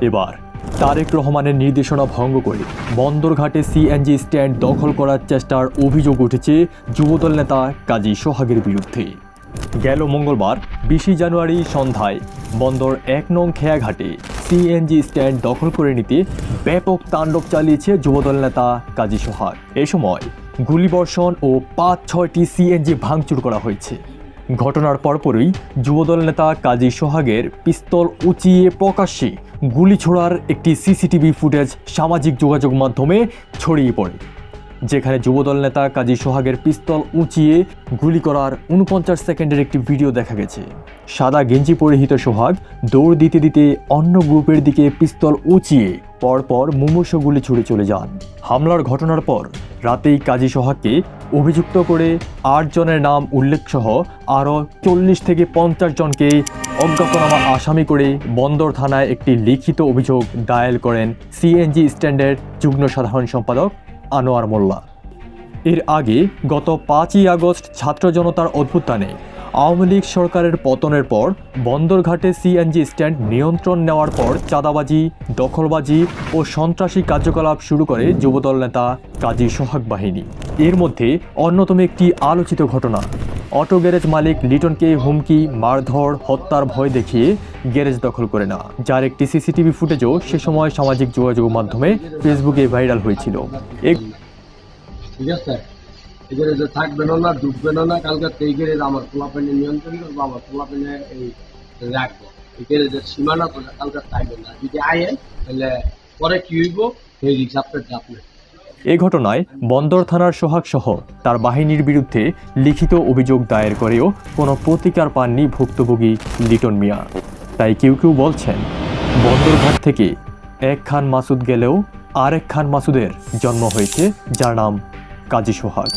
এবার, তারেক রহমানের নির্দেশনা ভঙ্গ করে বন্দরঘাটে সিএনজি স্ট্যান্ড দখল করার চেষ্টার অভিযোগ উঠেছে যুবদল নেতা কাজী সোহাগের বিরুদ্ধে। গেল মঙ্গলবার, বিশে জানুয়ারি সন্ধ্যায় বন্দর এক নং খেয়াঘাটে সিএনজি স্ট্যান্ড দখল করে নিতে ব্যাপক তাণ্ডব চালিয়েছে যুবদল নেতা কাজী সোহাগ। এ সময় গুলিবর্ষণ ও পাঁচ ছয়টি সিএনজি ভাঙচুর করা হয়েছে। ঘটনার পরপরই যুবদল নেতা কাজী সোহাগের পিস্তল উঁচিয়ে প্রকাশ্যে গুলি ছোড়ার একটি সিসিটিভি ফুটেজ সামাজিক যোগাযোগ মাধ্যমে ছড়িয়ে পড়ে, যেখানে যুবদল নেতা কাজী সোহাগের পিস্তল উঁচিয়ে গুলি করার উনপঞ্চাশ সেকেন্ডের একটি ভিডিও দেখা গেছে। সাদা গেঞ্জি পরিহিত সোহাগ দৌড় দিতে দিতে অন্য গ্রুপের দিকে পিস্তল উঁচিয়ে পরপর মুমূর্ষ গুলি ছুড়ে চলে যান। হামলার ঘটনার পর রাতেই কাজী সোহাগকে অভিযুক্ত করে আটজনের নাম উল্লেখসহ আরও চল্লিশ থেকে পঞ্চাশ জনকে অজ্ঞাতনামা আসামি করে বন্দর থানায় একটি লিখিত অভিযোগ দায়ের করেন সিএনজি স্ট্যান্ডের যুগ্ম সাধারণ সম্পাদক আনোয়ার মোল্লা। এর আগে গত পাঁচই আগস্ট ছাত্র জনতার অভ্যুত্থানে আওয়ামী লীগ সরকারের পতনের পর বন্দরঘাটে সিএনজি স্ট্যান্ড নিয়ন্ত্রণ নেওয়ার পর চাঁদাবাজি, দখলবাজি ও সন্ত্রাসী কার্যকলাপ শুরু করে যুবদল নেতা কাজী সোহাগ বাহিনী। এর মধ্যে অন্যতম একটি আলোচিত ঘটনা। অটো গ্যারেজ মালিক লিটনকে হুমকি, মারধর, হত্যার ভয় দেখিয়ে গ্যারেজ দখল করে না যার একটি সিসিটিভি ফুটেজও সে সময় সামাজিক যোগাযোগ মাধ্যমে ফেসবুকে ভাইরাল হয়েছিল। ঠিক আছে। এই গ্যারেজে থাকবেনও না ঢুকবেনও না কালকে এই গ্যারেজ আমার পোলাপেনে নিয়ন্ত্রণ করব, আমার পোলাপেনে এই রাখব। এই গ্যারেজের সীমানা তো কালকে থাকবে না। যদি আয়েন তাহলে পরে কি হইব? সেই আপনার আপনার এ ঘটনায় বন্দর থানার সোহাগ সহ তার বাহিনীর বিরুদ্ধে লিখিত অভিযোগ দায়ের করেও কোনো প্রতিকার পাননি ভুক্তভোগী লিটন মিয়া। তাই কেউ কেউ বলছেন বন্দরঘাট থেকে এক খান মাসুদ গেলেও আরেক খান মাসুদের জন্ম হয়েছে, যার নাম কাজী সোহাগ।